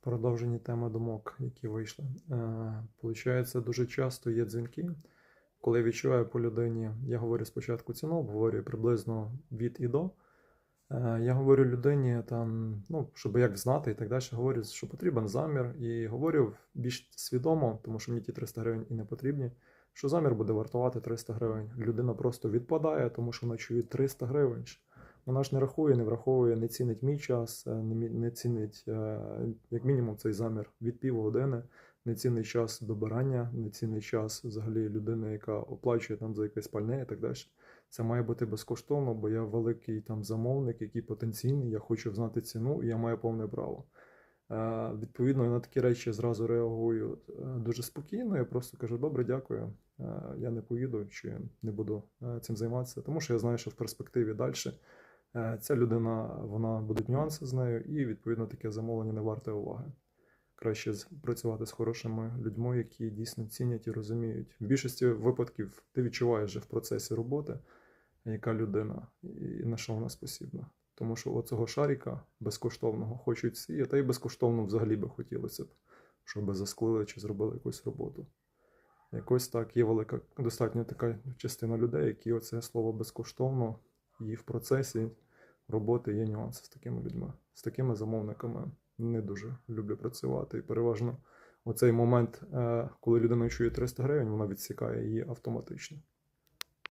продовженні теми думок, які вийшли. Е, Получається, дуже часто є дзвінки, коли відчуваю по людині, я говорю спочатку ціну, обговорюю приблизно від і до. Е, Я говорю людині, там, ну, щоб як знати і так далі, говорю, що потрібен замір, і говорю більш свідомо, тому що мені ті 300 гривень і не потрібні, що замір буде вартувати 300 гривень. Людина просто відпадає, тому що вона чує 300 гривень. Вона ж не рахує, не враховує, не цінить мій час, е, не, цінить е, як мінімум цей замір від півгодини, не цінить час добирання, не цінить час взагалі людини, яка оплачує там за якесь пальне і так далі. Це має бути безкоштовно, бо я великий там замовник, який потенційний, я хочу знати ціну, і я маю повне право. Е, Відповідно, я на такі речі зразу реагую дуже спокійно. Я просто кажу: добре, дякую. Я не поїду чи не буду цим займатися, тому що я знаю, що в перспективі далі ця людина, вона будуть нюанси з нею, і відповідно таке замовлення не варте уваги. Краще працювати з хорошими людьми, які дійсно цінять і розуміють. В більшості випадків ти відчуваєш вже в процесі роботи, яка людина і на що вона спосібна. Тому що оцього шаріка безкоштовного хочуть всі, а та й безкоштовно взагалі би хотілося б, щоб засклили чи зробили якусь роботу. Якось так є велика, достатньо така частина людей, які оце слово безкоштовно, і в процесі роботи є нюанси з такими людьми. З такими замовниками не дуже люблю працювати. І переважно оцей момент, е, коли людина чує 300 гривень, вона відсікає її автоматично.